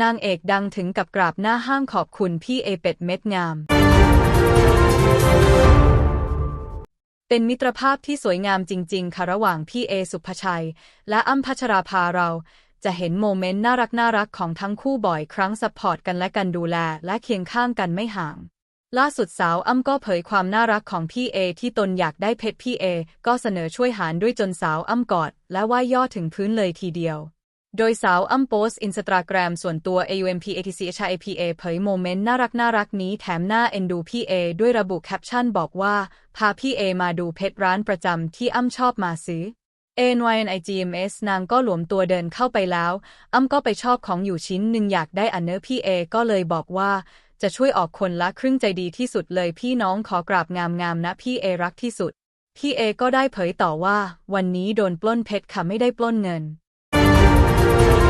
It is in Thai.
นางเอกดังถึงกับกราบหน้าห้างขอบคุณพี่เอเป็ดเม็ดงาม เป็นมิตรภาพที่สวยงามจริง ๆ ค่ะระหว่างพี่เอสุภชัย และอ้ำพัชราภาเรา จะเห็นโมเมนต์น่ารักน่ารักของทั้งคู่บ่อยครั้งซัพพอร์ตกันและกันดูแล และเคียงข้างกันไม่ห่าง ล่าสุดสาวอ้ำก็เผยความน่ารักของพี่เอที่ตนอยากได้เพชรพี่เอก็เสนอช่วยหารด้วยจนสาวอ้ำกอด และว่ายย่อถึงพื้นเลยทีเดียว โดยสาวอ้ำโพสอินสตาแกรมส่วนตัว AUMPATCHIPA เผยโมเมนต์น่ารักน่ารักนี้แถมหน้าเอ็นดูพี่เอด้วยระบุแคปชั่นบอกว่า พาพี่เอมาดูเพชรร้านประจำที่อ้ำชอบมาซื้อ n y n i g m s นางก็หลวมตัวเดินเข้าไปแล้ว อ้ำก็ไปชอบของอยู่ชิ้นหนึ่งอยากได้อันเนอร์พี่เอก็เลยบอกว่า จะช่วยออกคนละครึ่งใจดีที่สุดเลยพี่น้องขอกราบงามๆนะพี่เอรักที่สุด พี่เอก็ได้เผยต่อว่า วันนี้โดนปล้นเพชรค่ะไม่ได้ปล้นเงิน Thank you.